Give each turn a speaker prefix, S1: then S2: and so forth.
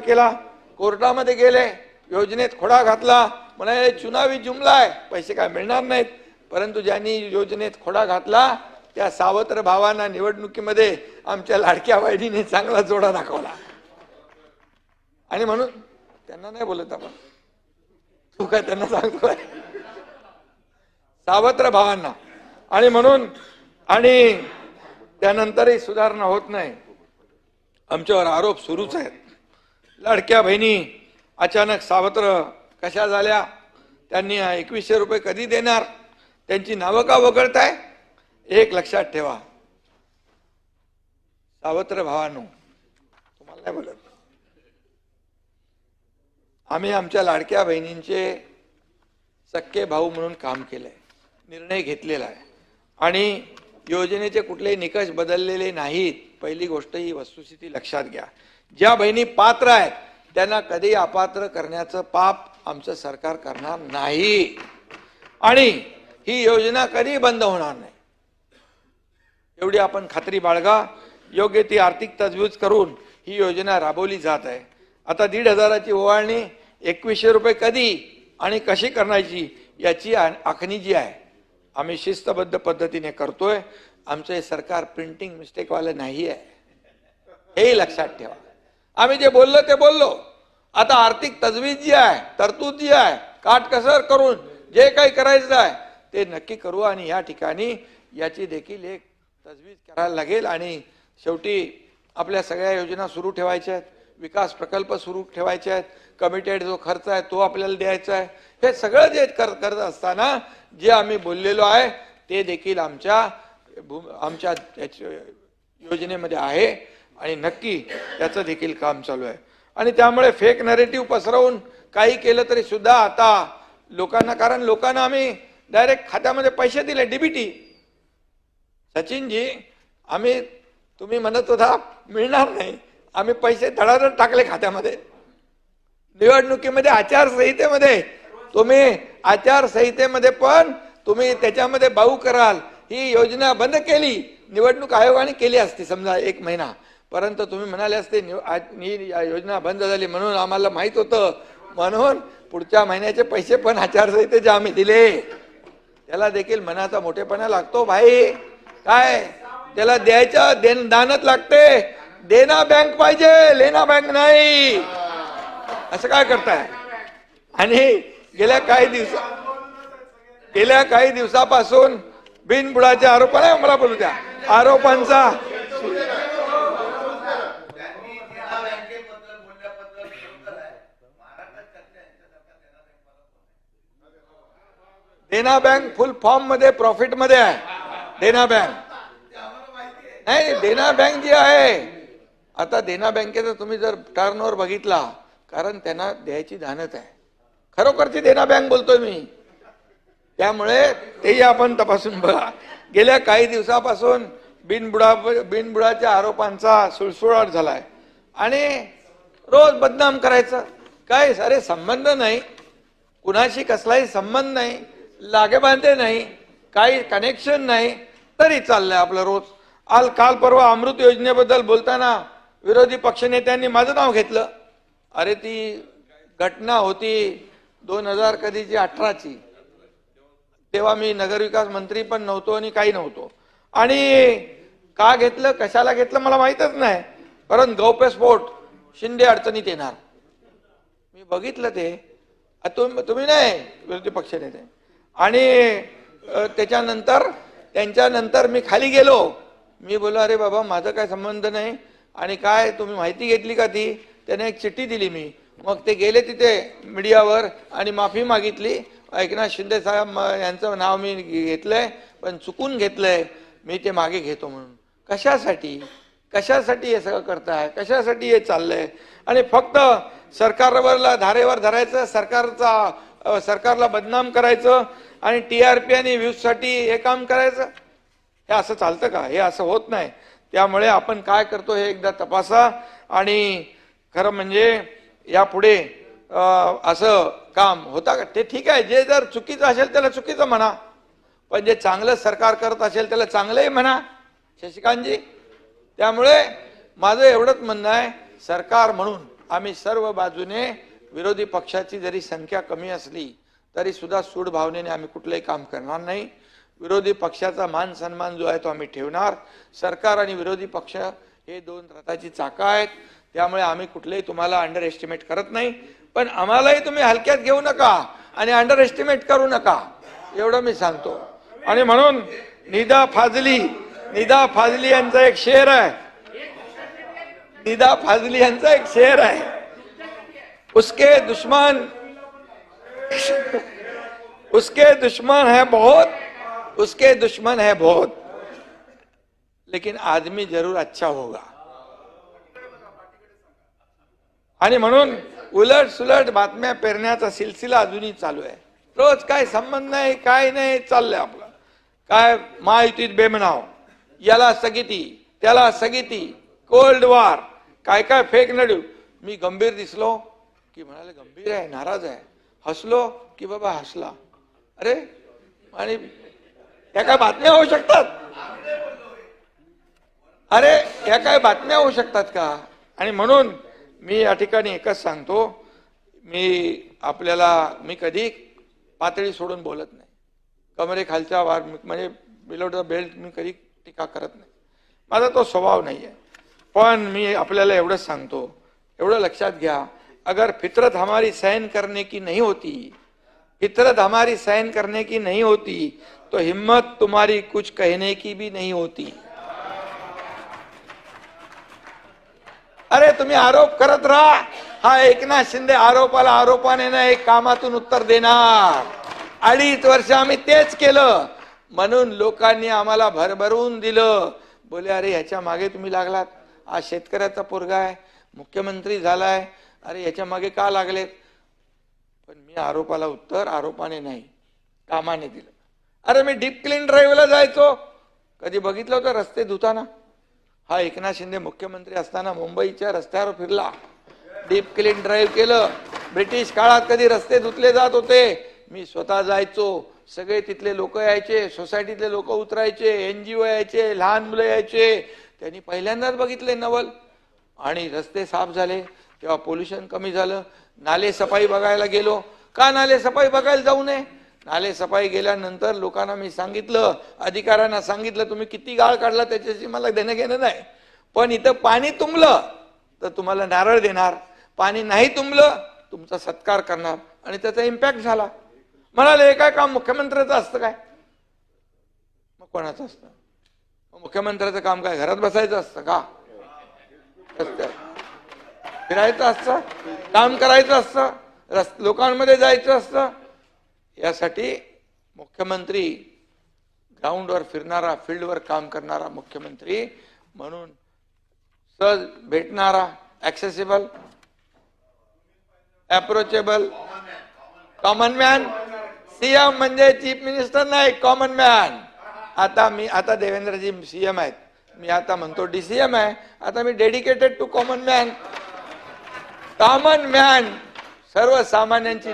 S1: केला. कोर्टामध्ये गेले योजनेत खोडा घातला. म्हणाले चुनावी जुमला आहे पैसे काय मिळणार नाहीत. परंतु ज्यांनी योजनेत खोडा घातला त्या सावत्र भावांना निवडणुकीमध्ये आमच्या लाडक्या बहिणीने चांगला जोडा दाखवला. आणि म्हणून त्यांना नाही बोलत आपण. तू काय त्यांना सांगतोय? सावत्र भावांना. आणि म्हणून आणि त्यानंतरही सुधारणा होत नाही. आमच्यावर आरोप सुरूच आहेत. लाडक्या बहिणी अचानक सावत्र कशा झाल्या? त्यांनी एकवीसशे रुपये कधी देणार? त्यांची नावं का वगळताय? एक लक्षात ठेवा. सावत्र भावानो तुम्हाला नाही बोलत. आम्ही आमच्या लाडक्या बहिणींचे सक्के भाऊ म्हणून काम केले निर्णय घेतलेला आहे. आणि योजनेचे कुठलेही निकष बदललेले नाहीत. पहिली गोष्ट ही वस्तुस्थिती लक्षात घ्या. ज्या बहिणी पात्र आहेत त्यांना कधी अपात्र करण्याचं पाप आमचं सरकार करणार नाही. आणि ही योजना कधी बंद होणार नाही. एवढी आपण खात्री बाळगा. योग्य ती आर्थिक तजवीज करून ही योजना राबवली जात आहे. आता दीड हजाराची ओवाळणी एकवीसशे रुपये कधी आणि कशी करण्याची याची आखणी जी आहे आम्ही शिस्तबद्ध पद्धतीने करतोय. आमचं हे सरकार प्रिंटिंग मिस्टेकवालं नाही आहे हेही लक्षात ठेवा. आम्ही जे बोललो ते बोललो. आता आर्थिक तजवीज जी आहे तरतूद जी आहे काटकसर करून जे काही करायचं आहे ते नक्की करू आणि या ठिकाणी याची देखील एक तजवीज करायला लागेल आणि शेवटी आपल्या सगळ्या योजना सुरू ठेवायच्या आहेत. विकास प्रकल्प सुरू ठेवायचे आहेत. कमिटेड जो खर्च आहे तो आपल्याला द्यायचा आहे. हे सगळं जे कर करत असताना जे आम्ही बोललेलो आहे ते देखील आमच्या भू- आमच्या योजनेमध्ये आहे. आणि नक्की त्याचं देखील काम चालू आहे. आणि त्यामुळे फेक नरेटिव्ह पसरवून काही केलं तरी सुद्धा आता लोकांना कारण लोकांना आम्ही डायरेक्ट खात्यामध्ये पैसे दिले डीबीटी सचिनजी आम्ही तुम्ही म्हणत होता मिळणार नाही. आम्ही पैसे धडाधड टाकले खात्यामध्ये. निवडणुकीमध्ये आचारसंहितेमध्ये. तुम्ही आचारसंहितेमध्ये पण तुम्ही त्याच्यामध्ये बाऊ कराल. ही योजना बंद केली. निवडणूक आयोगाने केली असती समजा एक महिना. परंतु तुम्ही म्हणाले असते निव- आज- या योजना बंद झाली म्हणून आम्हाला माहीत होतं. म्हणून पुढच्या महिन्याचे पैसे पण आचारसंहितेचे आम्ही दिले. त्याला देखील मनाचा मोठेपणा लागतो भाई. काय? त्याला द्यायचं देन दानच लागते. देना बँक पाहिजे लेना बँक नाही. असं काय करताय? आणि गेल्या काही दिवसा गेल्या काही दिवसापासून बिनबुडाच्या आरोप नाही मला बोलू द्या. आरोपांचा
S2: त्यांनी देना बँकेबद्दल बोलल्याबद्दल बरोबर आहे महाराष्ट्रात चर्चा यांच्यासारखा देना बँक
S1: देना बँक फुल फॉर्ममध्ये प्रॉफिटमध्ये आहे. देना बँक. नाही देना बँक जी आहे. आता देना बँकेचा तुम्ही जर टर्न ओव्हर बघितला कारण त्यांना द्यायची धानत आहे. खरोखरची देना बँक बोलतोय मी. त्यामुळे तेही आपण तपासून बघा. गेल्या काही दिवसापासून बिनबुडा बिनबुडाच्या आरोपांचा सुळसुळाट झालाय. आणि रोज बदनाम करायचं. काय अरे संबंध नाही. कुणाशी कसलाही संबंध नाही. लागेबांधे नाही काही कनेक्शन नाही तरी चाललंय आपलं रोज. आल काल परवा अमृत योजनेबद्दल बोलताना विरोधी पक्षनेत्यांनी माझं नाव घेतलं. अरे ती घटना होती दोन हजार कधीची अठराची. तेव्हा मी नगरविकास मंत्री पण नव्हतो आणि काही नव्हतो. आणि का घेतलं कशाला घेतलं मला माहीतच नाही. परंतु गौप्यस्फोट शिंदे अडचणीत येणार. मी बघितलं ते. तुम्ही नाही विरोधी पक्षनेते. आणि त्याच्यानंतर त्यांच्यानंतर मी खाली गेलो. मी बोललो अरे बाबा माझं काय संबंध नाही आणि काय तुम्ही माहिती घेतली का ती? त्याने एक चिठ्ठी दिली मी. मग ते गेले तिथे मीडियावर आणि माफी मागितली. एकनाथ शिंदे साहेब यांचं नाव मी घेतलंय पण चुकून घेतलंय. मी ते मागे घेतो म्हणून. कशासाठी? कशासाठी हे सगळं करताय? कशासाठी हे चाललंय? आणि फक्त सरकारवरला धारेवर धरायचं सरकारचा सरकारला बदनाम करायचं आणि टी आर पी आणि व्ह्यूजसाठी हे काम करायचं? हे असं चालतं का? हे असं होत नाही. त्यामुळे आपण काय करतो हे एकदा तपासा आणि खरं म्हणजे यापुढे असं काम होता का? ते ठीक आहे. जे जर चुकीचं असेल त्याला चुकीचं म्हणा. पण जे चांगलं सरकार करत असेल त्याला चांगलंही म्हणा. शशिकांतजी त्यामुळे माझं एवढंच म्हणणं आहे. सरकार म्हणून आम्ही सर्व बाजूने विरोधी पक्षाची जरी संख्या कमी असली तरी सुद्धा सूड भावनेने आम्ही कुठलंही काम करणार नाही. विरोधी पक्षाचा मान सन्मान जो आहे तो आम्ही ठेवणार. सरकार आणि विरोधी पक्ष हे दोन रथाची चाकं आहेत. त्यामुळे आम्ही कुठलेही तुम्हाला अंडर एस्टिमेट करत नाही. पण आम्हालाही तुम्ही हलक्यात घेऊ नका आणि अंडर एस्टिमेट करू नका एवढं मी सांगतो. आणि म्हणून निदा फाजली निदा फाजली यांचा एक शेर आहे. निदा फाजली यांचा एक शेर आहे. उसके दुश्मन उसके दुश्मन है बहुत उसके दुश्मन है बहुत। लेकिन आदमी जरूर अच्छा होगा। आणि म्हणून उलट सुलट बातम्या पेरण्याचा सिलसिला अजूनही चालू आहे. रोज काय संबंध नाही काय नाही चाललंय आपलं. काय महायुतीत बेमनाव याला स्थगिती त्याला स्थगिती कोल्ड वॉर काय काय फेक नडू मी गंभीर दिसलो. की म्हणाले गंभीर आहे नाराज आहे. हसलो की बाबा हसला. अरे आणि या काय बातम्या होऊ शकतात? अरे या काय बातम्या होऊ शकतात का? आणि म्हणून मी या ठिकाणी एकच सांगतो मी आपल्याला मी कधी पातळी सोडून बोलत नाही. कमरेखालच्या वार म्हणजे बिलो द बेल्ट मी कधी टीका करत नाही. माझा तो स्वभाव नाही आहे पण मी आपल्याला एवढंच सांगतो एवढं लक्षात घ्या अगर फितरत हमारी सहन करने की नहीं होती फितरत हमारी सहन करने की नहीं होती तो हिम्मत तुम्हारी कुछ कहने की भी नहीं होती। अरे तुम्ही आरोप करत राहा? हा एकनाथ शिंदे आरोपाला आरोपाने ना एक कामातून उत्तर देणार। अडीच वर्ष आम्ही तेच केलं. म्हणून लोकांनी आम्हाला भरभरून दिलं. बोले अरे ह्याच्या मागे तुम्ही लागलात. हा शेतकऱ्याचा पोरगा आहे मुख्यमंत्री झालाय अरे याच्या मागे का लागलेत पण मी आरोपाला उत्तर आरोपाने नाही कामाने दिलं. अरे मी डीप क्लीन ड्राईव्हला जायचो. कधी बघितलं होतं रस्ते धुताना? हा एकनाथ शिंदे मुख्यमंत्री असताना मुंबईच्या रस्त्यावर फिरला. डीप क्लीन ड्राईव्ह केलं. ब्रिटिश काळात कधी रस्ते धुतले जात होते? मी स्वतः जायचो. सगळे तिथले लोक यायचे सोसायटीतले लोक उतरायचे एनजीओ यायचे लहान मुलं यायचे. त्यांनी पहिल्यांदाच बघितले नवल. आणि रस्ते साफ झाले. तेव्हा पोल्युशन कमी झालं नाले सफाई बघायला गेलो. का नाले सफाई बघायला जाऊ नये? नाले सफाई गेल्यानंतर लोकांना मी सांगितलं अधिकाऱ्यांना सांगितलं तुम्ही किती गाळ काढला त्याच्याशी मला देणं घेणं नाही. पण इथं पाणी तुंबलं तर तुम्हाला नारळ देणार. पाणी नाही तुंबलं तुमचा सत्कार करणार. आणि त्याचा इम्पॅक्ट झाला. म्हणाले हे काय काम मुख्यमंत्र्याचं असतं काय? मग कोणाचं असतं? मुख्यमंत्र्याचं काम काय? घरात बसायचं असतं का? फिरायचं असतं काम करायचं असतं रस् लोकांमध्ये जायचं असतं. यासाठी मुख्यमंत्री ग्राउंडवर फिरणारा फील्डवर काम करणारा मुख्यमंत्री म्हणून सहज भेटणारा accessible approachable common man CM म्हणजे चीफ मिनिस्टर नाही कॉमन मॅन आता मी आता देवेंद्रजी सीएम आहेत. मी आता म्हणतो डी सीएम आहे. आता मी dedicated to common man common man सर्वसामान्यांची